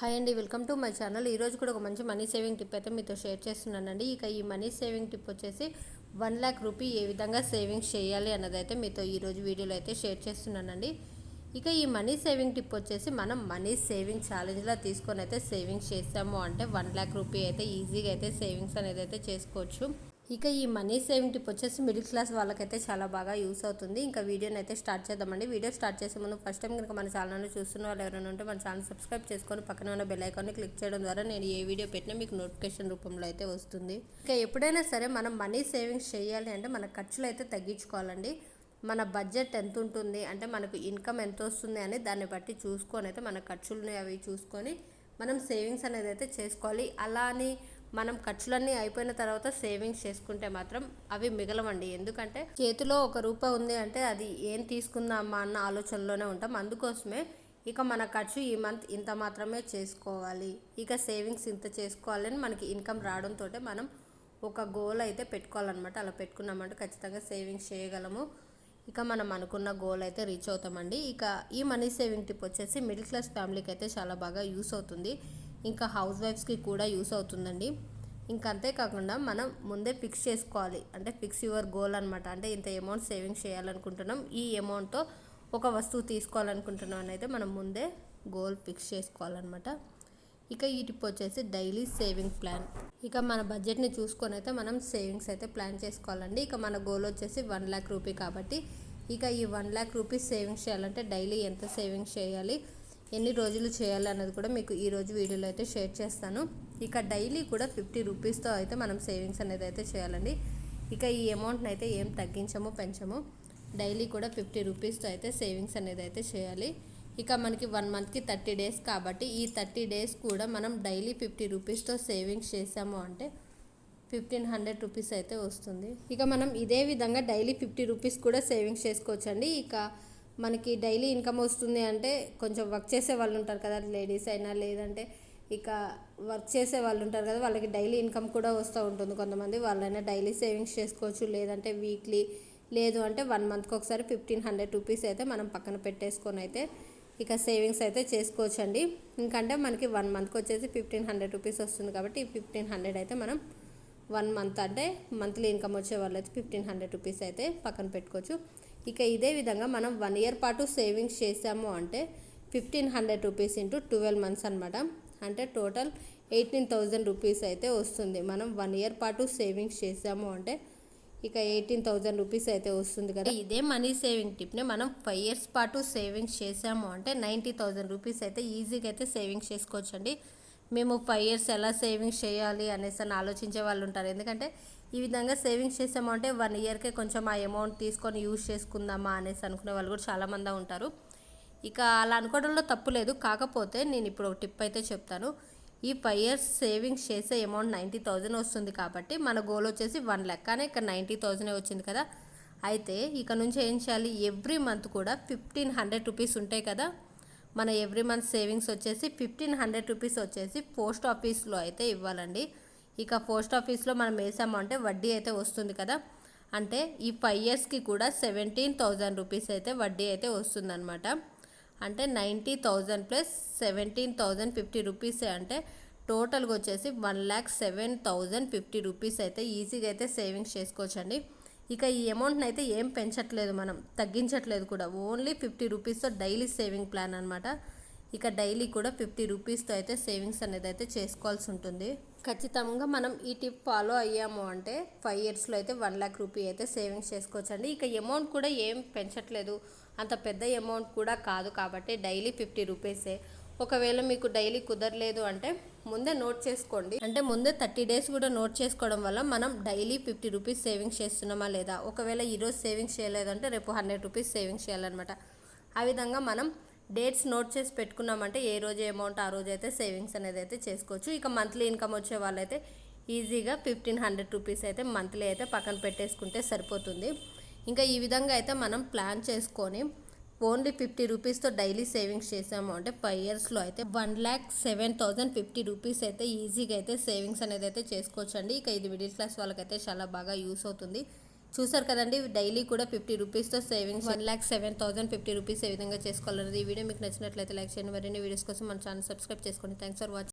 Hi అండి welcome to my channel. ఈరోజు కూడా ఒక మంచి మనీ సేవింగ్ టిప్ అయితే మీతో షేర్ చేస్తున్నానండి. ఇక ఈ మనీ సేవింగ్ టిప్ వచ్చేసి వన్ ల్యాక్ రూపీ ఏ విధంగా సేవింగ్స్ చేయాలి అన్నది అయితే మీతో ఈరోజు వీడియోలో అయితే షేర్ చేస్తున్నానండి. ఇక ఈ మనీ సేవింగ్ టిప్ వచ్చేసి మనం మనీ సేవింగ్ ఛాలెంజ్లా తీసుకొని అయితే సేవింగ్స్ చేస్తాము. అంటే వన్ ల్యాక్ రూపీ అయితే ఈజీగా అయితే సేవింగ్స్ అనేది అయితే చేసుకోవచ్చు. ఇక ఈ మనీ సేవింగ్ టిప్ వచ్చేసి మిడిల్ క్లాస్ వాళ్ళకైతే చాలా బాగా యూస్ అవుతుంది. ఇంకా వీడియోని అయితే స్టార్ట్ చేద్దామండి. వీడియో స్టార్ట్ చేసే ముందు ఫస్ట్ టైం కనుక మన ఛానల్ని చూస్తున్న వాళ్ళు ఎవరైనా ఉంటే మన ఛానల్ సబ్స్క్రైబ్ చేసుకొని పక్కన ఉన్న బెల్ ఐకాన్ని క్లిక్ చేయడం ద్వారా నేను ఏ వీడియో పెట్టినా మీకు నోటిఫికేషన్ రూపంలో అయితే వస్తుంది. ఇక ఎప్పుడైనా సరే మనం మనీ సేవింగ్స్ చేయాలి అంటే మన ఖర్చులు అయితే తగ్గించుకోవాలండి. మన బడ్జెట్ ఎంత ఉంటుంది? అంటే మనకు ఇన్కమ్ ఎంత వస్తుంది అని దాన్ని బట్టి చూసుకొని అయితే మన ఖర్చులని అవి చూసుకొని మనం సేవింగ్స్ అనేది అయితే చేసుకోవాలి. అలా అని మనం ఖర్చులన్నీ అయిపోయిన తర్వాత సేవింగ్స్ చేసుకుంటే మాత్రం అవి మిగలవండి. ఎందుకంటే చేతిలో ఒక రూపాయి ఉంది అంటే అది ఏం తీసుకుందామా అన్న ఆలోచనలోనే ఉంటాం. అందుకోసమే ఇక మన ఖర్చు ఈ మంత్ ఇంత మాత్రమే చేసుకోవాలి. ఇక సేవింగ్స్ ఇంత చేసుకోవాలని మనకి ఇన్కమ్ రావడంతో మనం ఒక గోల్ అయితే పెట్టుకోవాలన్నమాట. అలా పెట్టుకున్నామంటే ఖచ్చితంగా సేవింగ్స్ చేయగలము. ఇక మనం అనుకున్న గోల్ అయితే రీచ్ అవుతామండి. ఇక ఈ మనీ సేవింగ్ టిప్ వచ్చేసి మిడిల్ క్లాస్ ఫ్యామిలీకి అయితే చాలా బాగా యూస్ అవుతుంది. ఇంకా హౌస్ వైఫ్స్కి కూడా యూస్ అవుతుందండి. ఇంకా అంతేకాకుండా మనం ముందే ఫిక్స్ చేసుకోవాలి. అంటే ఫిక్స్ యువర్ గోల్ అనమాట అంటే ఇంత అమౌంట్ సేవింగ్స్ చేయాలనుకుంటున్నాం. ఈ అమౌంట్తో ఒక వస్తువు తీసుకోవాలనుకుంటున్నాం అని అయితే మనం ముందే గోల్ ఫిక్స్ చేసుకోవాలన్నమాట. ఇక ఈ టిప్ వచ్చేసి డైలీ సేవింగ్ ప్లాన్ ఇక మన బడ్జెట్ని చూసుకొని అయితే మనం సేవింగ్స్ అయితే ప్లాన్ చేసుకోవాలండి. ఇక మన గోల్ వచ్చేసి వన్ ల్యాక్ రూపీ కాబట్టి ఇక ఈ వన్ ల్యాక్ రూపీస్ సేవింగ్స్ చేయాలంటే డైలీ ఎంత సేవింగ్స్ చేయాలి? ఎన్ని రోజులు చేయాలి అన్నది కూడా మీకు ఈరోజు వీడియోలో అయితే షేర్ చేస్తాను. ఇక డైలీ కూడా ఫిఫ్టీ రూపీస్తో అయితే మనం సేవింగ్స్ అనేది అయితే చేయాలండి. ఇక ఈ అమౌంట్ని అయితే ఏం తగ్గించము పెంచము డైలీ కూడా ఫిఫ్టీ రూపీస్తో అయితే సేవింగ్స్ అనేది అయితే చేయాలి. ఇక మనకి వన్ మంత్కి థర్టీ డేస్ కాబట్టి ఈ థర్టీ డేస్ కూడా మనం డైలీ ఫిఫ్టీ రూపీస్తో సేవింగ్స్ చేసాము అంటే ఫిఫ్టీన్ హండ్రెడ్ రూపీస్ అయితే వస్తుంది. ఇక మనం ఇదే విధంగా డైలీ ఫిఫ్టీ రూపీస్ కూడా సేవింగ్స్ చేసుకోవచ్చండి. ఇక మనకి డైలీ ఇన్కమ్ వస్తుంది అంటే కొంచెం వర్క్ చేసే వాళ్ళు ఉంటారు కదా లేడీస్ అయినా లేదంటే ఇక వర్క్ చేసే వాళ్ళు ఉంటారు కదా వాళ్ళకి డైలీ ఇన్కమ్ కూడా వస్తూ ఉంటుంది. కొంతమంది వాళ్ళైనా డైలీ సేవింగ్స్ చేసుకోవచ్చు లేదంటే వీక్లీ లేదు అంటే వన్ మంత్కి ఒకసారి ఫిఫ్టీన్ హండ్రెడ్ రూపీస్ అయితే మనం పక్కన పెట్టేసుకొని అయితే ఇక సేవింగ్స్ అయితే చేసుకోవచ్చండి. ఇంకంటే మనకి వన్ మంత్కి వచ్చేసి ఫిఫ్టీన్ హండ్రెడ్ రూపీస్ వస్తుంది కాబట్టి ఈ ఫిఫ్టీన్ హండ్రెడ్ అయితే మనం వన్ మంత్ అంటే మంత్లీ ఇన్కమ్ వచ్చే వాళ్ళు అయితే ఫిఫ్టీన్ హండ్రెడ్ రూపీస్ అయితే పక్కన పెట్టుకోవచ్చు. ఇక ఇదే విధంగా మనం వన్ ఇయర్ పాటు సేవింగ్స్ చేసాము అంటే fifteen hundred rupees into twelve months అనమాట అంటే టోటల్ ఎయిటీన్ థౌజండ్ రూపీస్ అయితే వస్తుంది. మనం వన్ ఇయర్ పాటు సేవింగ్స్ చేసాము అంటే ఇక ఎయిటీన్ థౌజండ్ రూపీస్ అయితే వస్తుంది కదా. ఇదే మనీ సేవింగ్ టిప్ని మనం ఫైవ్ ఇయర్స్ పాటు సేవింగ్స్ చేసాము అంటే నైంటీ థౌజండ్ రూపీస్ అయితే ఈజీగా అయితే సేవింగ్స్ చేసుకోవచ్చండి. మేము ఫైవ్ ఇయర్స్ ఎలా సేవింగ్స్ చేయాలి అనేసి అని ఆలోచించే వాళ్ళు ఉంటారు. ఎందుకంటే ఈ విధంగా సేవింగ్స్ చేసాము అంటే వన్ ఇయర్కే కొంచెం ఆ అమౌంట్ తీసుకొని యూజ్ చేసుకుందామా అనేసి అనుకునే వాళ్ళు కూడా చాలామంది ఉంటారు. ఇక అలా అనుకోవడంలో తప్పు లేదు. కాకపోతే నేను ఇప్పుడు ఒక టిప్ అయితే చెప్తాను. ఈ ఫైవ్ ఇయర్స్ సేవింగ్స్ చేసే అమౌంట్ నైంటీ థౌజండ్ వస్తుంది కాబట్టి మన గోల్ వచ్చేసి వన్ ల్యాక్ కానీ ఇక్కడ నైంటీ థౌజండే వచ్చింది కదా. అయితే ఇక నుంచి ఏం చేయాలి? ఎవ్రీ మంత్ కూడా ఫిఫ్టీన్ హండ్రెడ్ రూపీస్ ఉంటాయి కదా. మన ఎవ్రీ మంత్ సేవింగ్స్ వచ్చేసి ఫిఫ్టీన్ హండ్రెడ్ రూపీస్ వచ్చేసి పోస్ట్ ఆఫీస్లో అయితే ఇవ్వాలండి. ఇక పోస్ట్ ఆఫీస్లో మనం వేసాము అంటే వడ్డీ అయితే వస్తుంది కదా అంటే ఈ ఫైవ్ ఇయర్స్కి కూడా సెవెంటీన్ థౌజండ్ రూపీస్ అయితే వడ్డీ అయితే వస్తుందన్నమాట. అంటే ninety thousand plus seventeen thousand fifty rupees అంటే టోటల్గా వచ్చేసి one lakh seven thousand fifty rupees అయితే ఈజీగా అయితే సేవింగ్స్ చేసుకోవచ్చండి. ఇక ఈ అమౌంట్ని అయితే ఏం పెంచట్లేదు మనం తగ్గించట్లేదు కూడా. ఓన్లీ ఫిఫ్టీ రూపీస్తో డైలీ సేవింగ్ ప్లాన్ అనమాట ఇక డైలీ కూడా ఫిఫ్టీ రూపీస్తో అయితే సేవింగ్స్ అనేది అయితే చేసుకోవాల్సి ఉంటుంది. ఖచ్చితంగా మనం ఈ టిప్ ఫాలో అయ్యాము అంటే ఫైవ్ ఇయర్స్లో అయితే వన్ ల్యాక్ రూపీ అయితే సేవింగ్స్ చేసుకోవచ్చండి. ఇక అమౌంట్ కూడా ఏం పెంచట్లేదు. అంత పెద్ద అమౌంట్ కూడా కాదు కాబట్టి డైలీ ఫిఫ్టీ రూపీసే. ఒకవేళ మీకు డైలీ కుదరలేదు అంటే ముందే నోట్ చేసుకోండి. అంటే ముందే థర్టీ డేస్ కూడా నోట్ చేసుకోవడం వల్ల మనం డైలీ ఫిఫ్టీ రూపీస్ సేవింగ్స్ చేస్తున్నామా లేదా? ఒకవేళ ఈరోజు సేవింగ్స్ చేయలేదంటే రేపు హండ్రెడ్ రూపీస్ సేవింగ్స్ చేయాలన్నమాట. ఆ విధంగా మనం డేట్స్ నోట్ చేసి పెట్టుకున్నామంటే ఏ రోజు అమౌంట్ ఆ రోజు అయితే సేవింగ్స్ అనేది అయితే చేసుకోవచ్చు. ఇక మంత్లీ ఇన్కమ్ వచ్చే వాళ్ళైతే ఈజీగా ఫిఫ్టీన్ హండ్రెడ్ రూపీస్ అయితే మంత్లీ అయితే పక్కన పెట్టేసుకుంటే సరిపోతుంది. ఇంకా ఈ విధంగా అయితే మనం ప్లాన్ చేసుకొని ఓన్లీ ఫిఫ్టీ రూపీస్తో డైలీ సేవింగ్స్ చేసాము. అంటే ఫైవ్ ఇయర్స్లో అయితే one lakh seven thousand fifty rupees అయితే ఈజీగా అయితే సేవింగ్స్ అనేది అయితే చేసుకోవచ్చు అండి ఇక ఇది మిడిల్ క్లాస్ వాళ్ళకైతే చాలా బాగా యూస్ అవుతుంది. చూసారు కదండి డైలీ కూడా fifty రూపీస్తో savings one lakh seven thousand fifty rupees ఏ విధంగా చేసుకోవాలన్నది ఈ వీడియో మీకు నచ్చినట్లయితే లైక్ చేయండి. మరిన్ని వీడియోస్ కోసం మన ఛానల్ సబ్స్క్రైబ్ చేసుకోండి. Thanks for watching